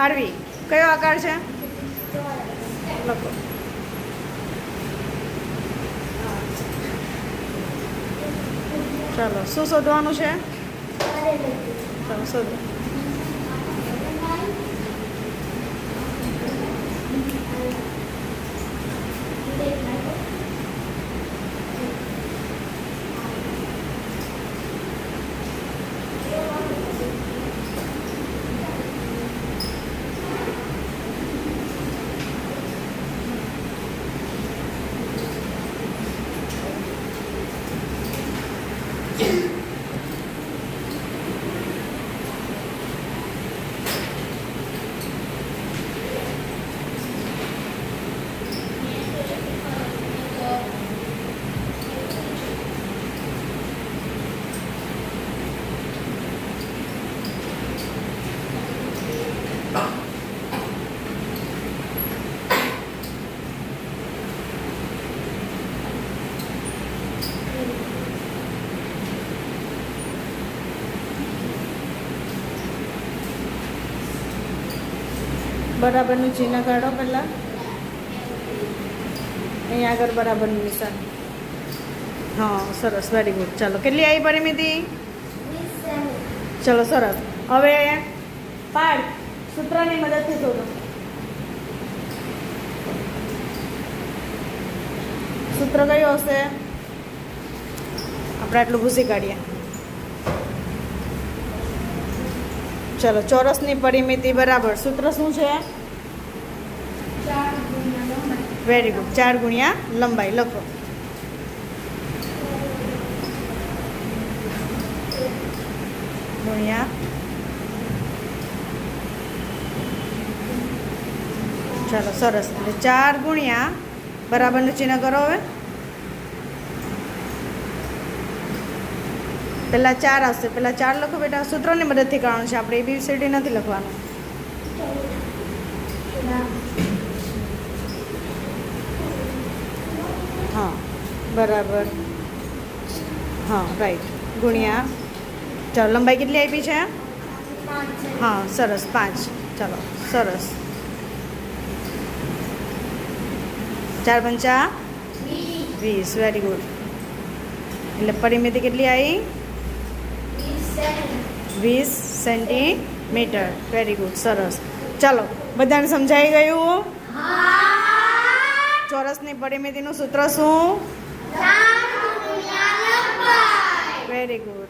RV કયો આકાર છે? લખો ચાલો શું શોધવાનું છે? ચાલો શોધો. બરાબરનું ચિહ્ન કાઢો પહેલાં. અહીંયા આગળ બરાબરનું નિશાન. હા, સરસ વેરી ગુડ ચાલો, કેટલી આવી પરિમિતિ? ચલો, સરસ. હવે પાડ, સૂત્રની મદદથી શોધો સૂત્ર કયું હશે? આપણે આટલું ભૂસી કાઢીએ. ચલો, ચોરસની પરિમિતિ બરાબર. સૂત્ર શું છે? વેરી ગુડ ચાર ગુણ્યા લંબાઈ. લખો. ગુણ્યા ચાલો, સરસ. એટલે ચાર ગુણ્યા બરાબરનું ચિહ્ન કરો હવે. પહેલાં ચાર આવશે. પહેલાં ચાર લખો બેટા. સૂત્રોની મદદથી કરવાનું છે. આપણે એબીસીડી નથી લખવાનું. હા, બરાબર. હા રાઈટ ગુણ્યા. ચાલો, લંબાઈ કેટલી આપી છે? હા, સરસ. પાંચ. ચાલો, સરસ. ચાર પંચા? વીસ. વેરી ગુડ એટલે પરિમિતિ કેટલી આવી વીસ સેન્ટીમીટર. વેરી ગુડ સરસ. ચાલો બધાને સમજાઈ ગયું? ચોરસની પરિમિતિનું સૂત્ર શું? Very good